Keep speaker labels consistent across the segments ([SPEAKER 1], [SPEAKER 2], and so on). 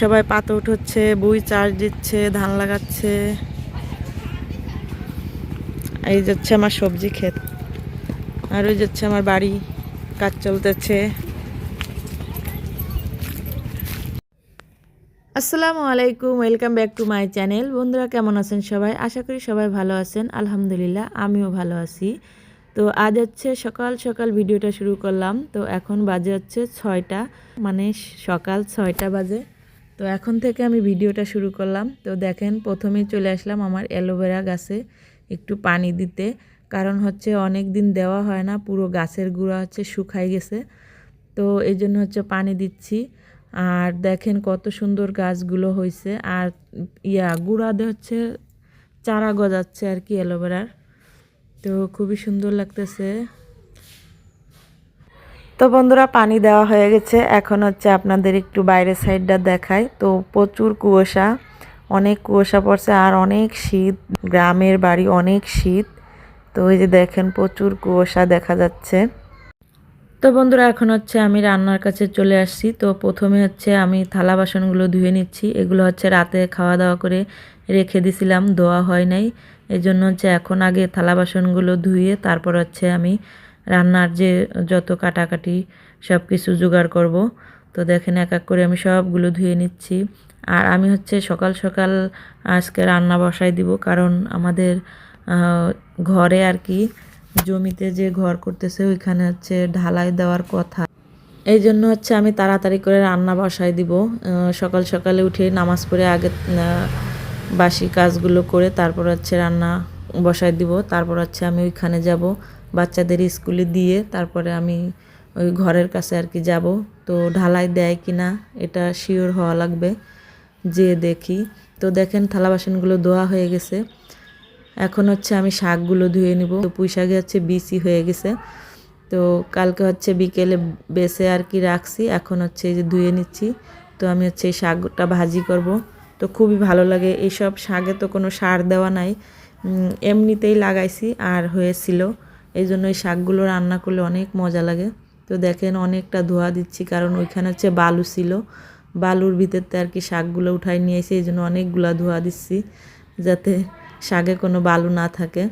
[SPEAKER 1] সবাই পাতা উঠোচ্ছে, বুই চাষ দিচ্ছে, ধান লাগাচ্ছে। এই যাচ্ছে আমার সবজি ক্ষেত। আর ওই যাচ্ছে আমার বাড়ি, কাজ চলতেছে। আসসালামু আলাইকুম, welcome back to my channel. বন্ধুরা, কেমন আছেন সবাই? আশা করি সবাই ভালো আছেন। আলহামদুলিল্লাহ, আমিও ভালো আছি। তো আজ হচ্ছে সকাল সকাল ভিডিওটা শুরু করলাম। তো এখন বাজে হচ্ছে ছয়টা মানে সকাল ছয়টা বাজে। তো এখন থেকে আমি ভিডিওটা শুরু করলাম। তো দেখেন, প্রথমেই চলে আসলাম আমার অ্যালোভেরা গাছে একটু পানি দিতে। কারণ হচ্ছে অনেক দিন দেওয়া হয় না, পুরো গাছের গুঁড়া হচ্ছে শুকাই গেছে। তো এই জন্য হচ্ছে পানি দিচ্ছি। আর দেখেন কত সুন্দর গাছগুলো হয়েছে আর ইয়া গুঁড়াতে হচ্ছে চারা গজাচ্ছে আর কি অ্যালোভেরার। তো খুবই সুন্দর লাগতেছে। তো বন্ধুরা, পানি দেওয়া হয়ে গেছে। এখন হচ্ছে আপনাদের একটু বাইরের সাইডটা দেখায় তো প্রচুর কুয়াশা, অনেক কুয়াশা পড়ছে আর অনেক শীত। গ্রামের বাড়ি অনেক শীত। তো ওই যে দেখেন, প্রচুর কুয়াশা দেখা যাচ্ছে। তো বন্ধুরা, এখন হচ্ছে আমি রান্নার কাছে চলে আসছি। তো প্রথমে হচ্ছে আমি থালা বাসনগুলো ধুয়ে নিচ্ছি। এগুলো হচ্ছে রাতে খাওয়া দাওয়া করে রেখে দিছিলাম, ধোয়া হয় নাই। এই জন্য হচ্ছে এখন আগে থালা বাসনগুলো ধুয়ে তারপর হচ্ছে আমি রান্নার যে যত কাটাকাটি সব কিছু জোগাড় করব। তো দেখেন এক এক করে আমি সবগুলো ধুয়ে নিচ্ছি। আর আমি হচ্ছে সকাল সকাল আজকে রান্না বসাই দিব কারণ আমাদের ঘরে আর কি জমিতে যে ঘর করতেছে ওইখানে হচ্ছে ঢালাই দেওয়ার কথা। এই জন্য হচ্ছে আমি তাড়াতাড়ি করে রান্না বসাই দিব। সকাল সকালে উঠে নামাজ পড়ে আগে বাসি কাজগুলো করে তারপর হচ্ছে রান্না বসাই দিব। তারপর হচ্ছে আমি ওইখানে যাব। বাচ্চাদের স্কুলে দিয়ে তারপরে আমি ওই ঘরের কাছে আর কি যাব। তো ঢালাই দেয় কি না এটা শিওর হওয়া লাগবে যে দেখি। তো দেখেন থালা বাসনগুলো ধোয়া হয়ে গেছে। এখন হচ্ছে আমি শাকগুলো ধুয়ে নিব। তো পুঁই শাকে হচ্ছে বিসি হয়ে গেছে। তো কালকে হচ্ছে বিকেলে বেসে আর কি রাখছি। এখন হচ্ছে এই যে ধুয়ে নিচ্ছি। তো আমি হচ্ছে এই শাকটা ভাজি করব। তো খুবই ভালো লাগে। এইসব শাকে তো কোনো সার দেওয়া নাই। এমনিতেই লাগাইছি আর হয়েছিল। এই জন্য এই শাকগুলো রান্না করলে অনেক মজা লাগে। তো দেখেন অনেকটা ধোয়া দিচ্ছি, কারণ ওইখানে হচ্ছে বালু ছিল। বালুর ভিতরতে আর কি শাকগুলো উঠাই নিয়ে এসে এই জন্য অনেকগুলো ধোয়া দিচ্ছি, যাতে শাকে কোনো বালু না থাকে।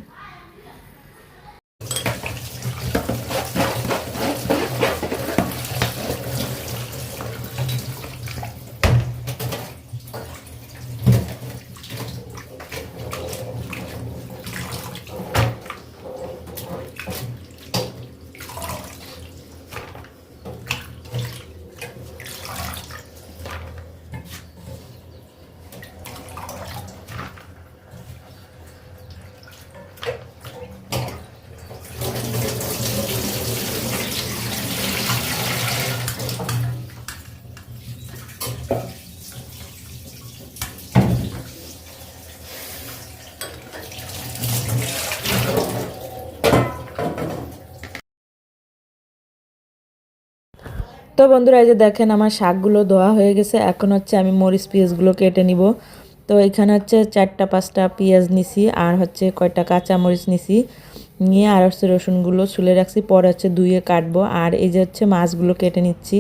[SPEAKER 1] তো বন্ধুরা, এই যে দেখেন আমার শাকগুলো ধোয়া হয়ে গেছে। এখন হচ্ছে আমি মরিচ পেঁয়াজগুলো কেটে নিব। তো এখানে হচ্ছে চারটা, পাঁচটা পেঁয়াজ নিছি, আর হচ্ছে কয়টা কাঁচা মরিচ নিছি। নিয়ে আর হচ্ছে রসুনগুলো ছুলে রাখছি, পরে হচ্ছে ধুয়ে কাটবো। আর এই যে হচ্ছে মাছগুলো কেটে নিচ্ছি।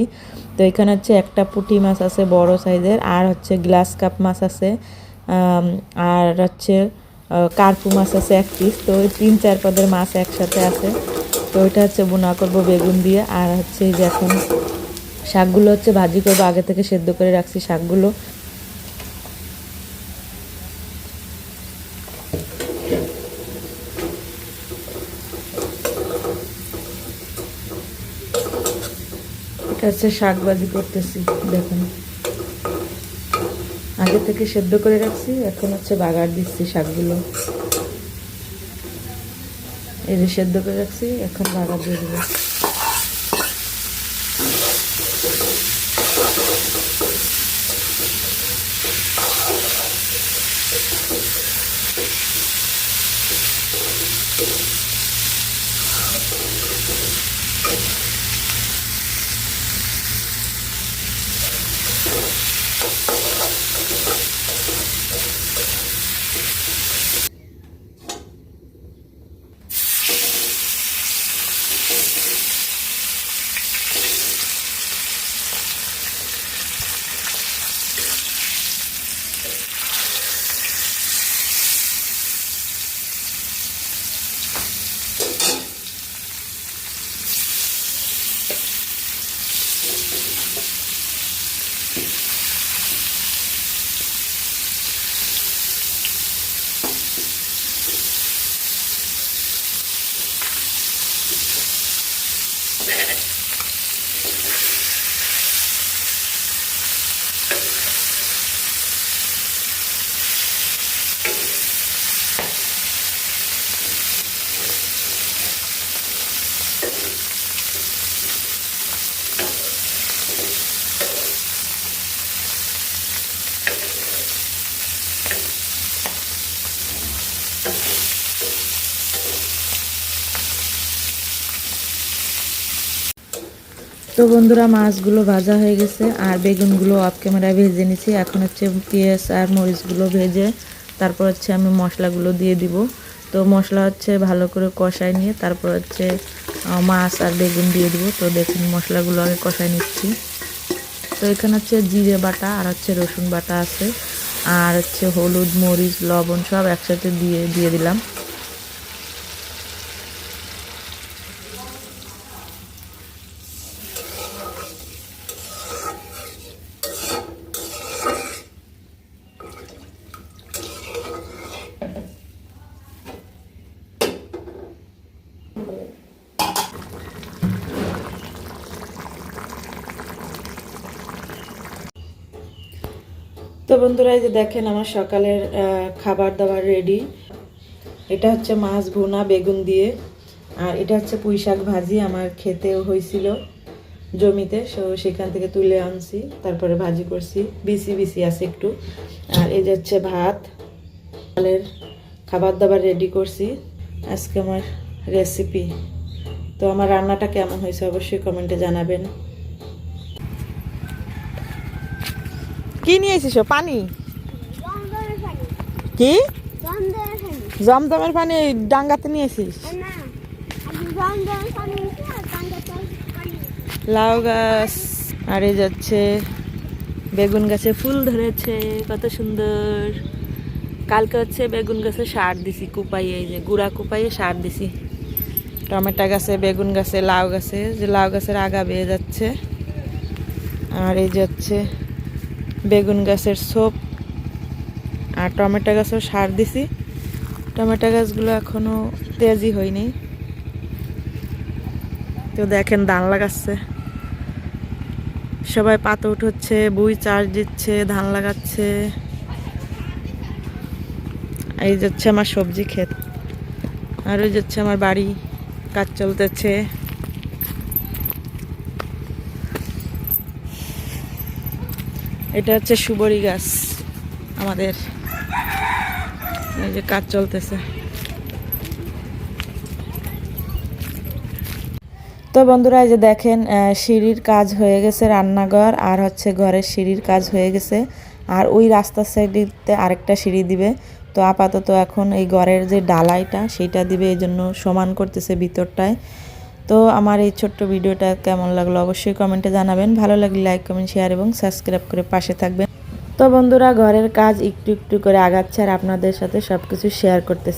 [SPEAKER 1] তো এখানে হচ্ছে একটা পুঁটি মাছ আছে বড় সাইজের, আর হচ্ছে গ্লাস কাপ মাছ আছে। আর হচ্ছে কার্পু মাছ আছে এক পিস। তো ওই তিন চার পদের মাছ একসাথে আছে। তো ওইটা হচ্ছে বোনা করব বেগুন দিয়ে। আর হচ্ছে এই যে এখন শাকগুলো হচ্ছে ভাজি করব, আগে থেকে সেদ্ধ করে রাখছি শাকগুলো। শাক ভাজি করতেছি, দেখুন। আগে থেকে সেদ্ধ করে রাখছি, এখন হচ্ছে বাগার দিচ্ছি শাকগুলো। এই যে সেদ্ধ করে রাখছি, এখন বাগার দিয়ে দেবো। Thank you. তো বন্ধুরা, মাছগুলো ভাজা হয়ে গেছে আর বেগুনগুলো অফ ক্যামেরায় ভেজে নিছি এখন হচ্ছে পেঁয়াজ আর মরিচগুলো ভেজে তারপর হচ্ছে আমি মশলাগুলো দিয়ে দিব। তো মশলা হচ্ছে ভালো করে কষাই নিয়ে তারপর হচ্ছে মাছ আর বেগুন দিয়ে দিব। তো দেখুন মশলাগুলো আগে কষাই নিচ্ছি। তো এখানে হচ্ছে জিরে বাটা আর হচ্ছে রসুন বাটা আছে। আর হচ্ছে হলুদ, মরিচ, লবণ সব একসাথে দিয়ে দিয়ে দিলাম। তো বন্ধুরা, এই যে দেখেন আমার সকালের খাবার দাবার রেডি এটা হচ্ছে মাছ ভুনা বেগুন দিয়ে, আর এটা হচ্ছে পুঁই শাক ভাজি আমার খেতেও হয়েছিল জমিতে, সো সেখান থেকে তুলে আনছি, তারপরে ভাজি করছি। বিসি বিসি আছে একটু। আর এই যে হচ্ছে ভাত খাবার দাবার রেডি করছি। আজকে আমার রেসিপি তো আমার রান্নাটা কেমন হয়েছে অবশ্যই কমেন্টে জানাবেন। কি নিয়ে এসেছ? পানি? কি?
[SPEAKER 2] জমজমের পানি
[SPEAKER 1] ডাঙ্গাতে নিয়ে এসিস
[SPEAKER 2] না আমি জমজমের পানি নিয়েছি আর কান্দাতে পানি
[SPEAKER 1] লাউ গাছ। আরে যাচ্ছে। বেগুন গাছে ফুল ধরেছে, কত সুন্দর। কালকে হচ্ছে বেগুন গাছে সার দিছি, কুপাইয়ে যে গুড়া কুপাইয়ে সার দিছি। টমেটো গাছে, বেগুন গাছে, লাউ গাছে, যে লাউ গাছের আগা বেয়ে যাচ্ছে। আর এই যে হচ্ছে বেগুন গাছের সোপ আর টমেটো গাছেও সার দিছি। টমেটো গাছগুলো এখনও তেজি হয়নি। তো দেখেন ধান লাগাচ্ছে। সবাই পাতা উঠোচ্ছে, বুই চার্জ দিচ্ছে, ধান লাগাচ্ছে। এই যাচ্ছে আমার সবজি ক্ষেত। আর ওই যাচ্ছে আমার বাড়ি। কাজ চলতেছে। এটা হচ্ছে সুবরি গাছ আমাদের। এই যে কাজ চলতেছে। তো বন্ধুরা, এই যে দেখেন সিঁড়ির কাজ হয়ে গেছে রান্নাঘর আর হচ্ছে ঘরের সিঁড়ির কাজ হয়ে গেছে। আর ওই রাস্তার সাইডে আরেকটা সিঁড়ি দিবে। তো আপাতত এখন এই ঘরের যে ডালাইটা, সেটা দিবে এই জন্য সমান করতেছে ভিতরটায়। তো আমার এই ছোট্ট ভিডিওটা কেমন লাগল অবশ্যই কমেন্টে জানাবেন। ভালো লাগলে লাইক, কমেন্ট, শেয়ার এবং সাবস্ক্রাইব করে পাশে থাকবেন। তো বন্ধুরা, ঘরের কাজ একটু একটু করে আগাচ্ছে আর আপনাদের সাথে সব কিছু শেয়ার করতেছে।